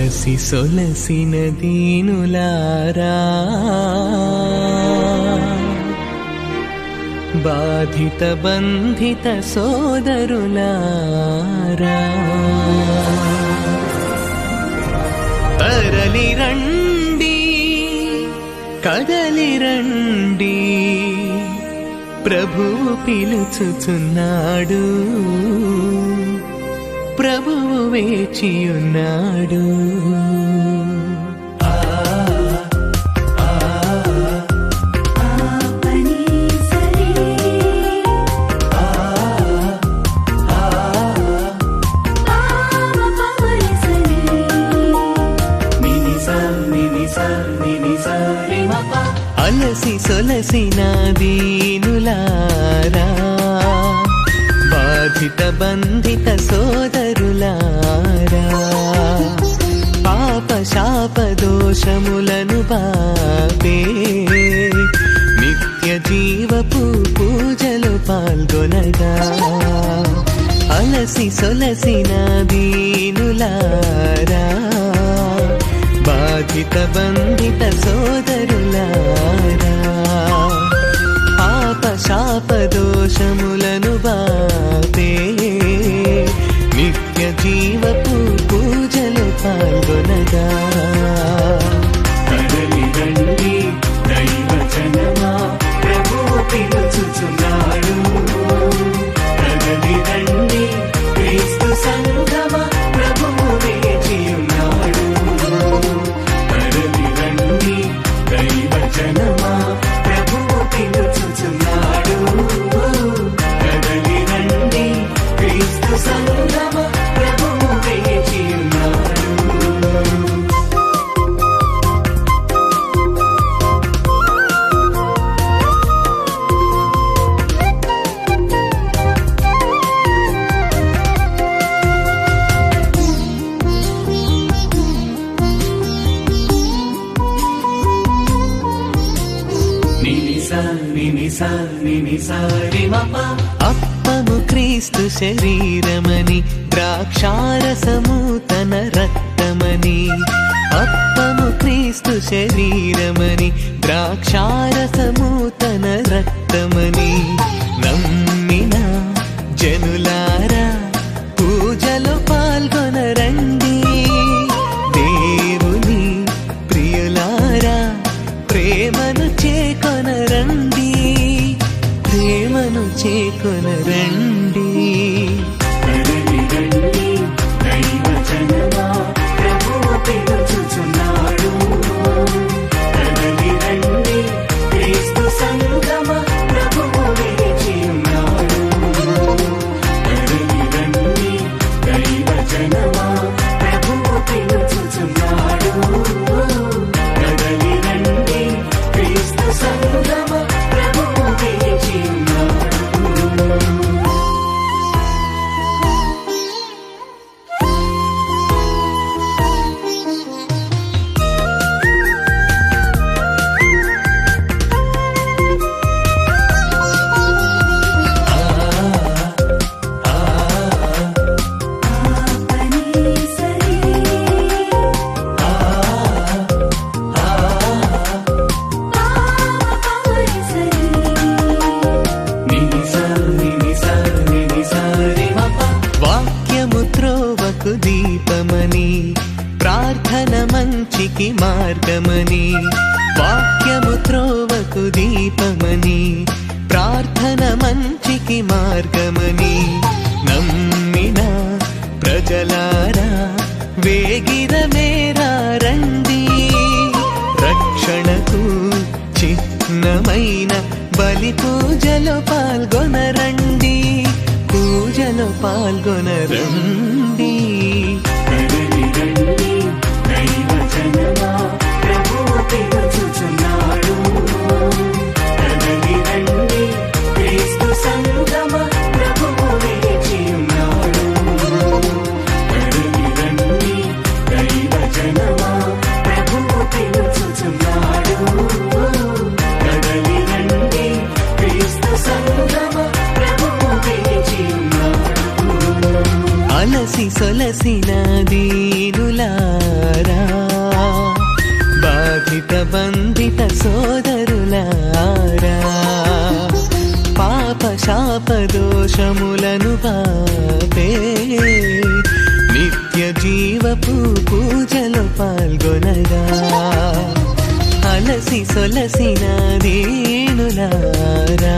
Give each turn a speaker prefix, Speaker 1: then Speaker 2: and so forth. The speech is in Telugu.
Speaker 1: అలసి సొలసిన దీనులారా బాధిత బంధిత సోదరులారా. తరలి రండి కదలి రండి ప్రభువు పిలుచుచున్నాడు. ప్రభువు వేచియున్నాడు. అలసి సొలసిన దీనులారా బాధిత బంధిత సోద దోషములను పాపే. నిత్య జీవపు పూజలు పాల్గొనగా. అలసి సొలసిన దీనులారా. బాధిత బంధిత సోదరులారా. పాప శాప దోషములను బాపే నిత్య జీవపు పూజలు పాల్గొనగా. అప్పము క్రీస్తు శరీరమని ద్రాక్షారసము తన రక్తమని. అప్పము క్రీస్తు శరీరమని ద్రాక్షారసము తన రక్తమని. నమ్మ లోకమని ప్రార్థన మంచికి మార్గమని వాక్యము త్రోవకు దీపమని ప్రార్థన మంచికి మార్గమని. నమ్మిన ప్రజలారా వేగిర మేరా రండి. రక్షణకు చిహ్నమైన బలి పూజలో పాల్గొనరండి. పూజలో పాల్గొనరండి. సొలసిన దీనులారా బాధిత బంధిత సోదరులారా పాప శాప దోషములను పాపే నిత్య జీవపు పూజలు పాల్గొనగా అలసి సొలసిన దీనులారా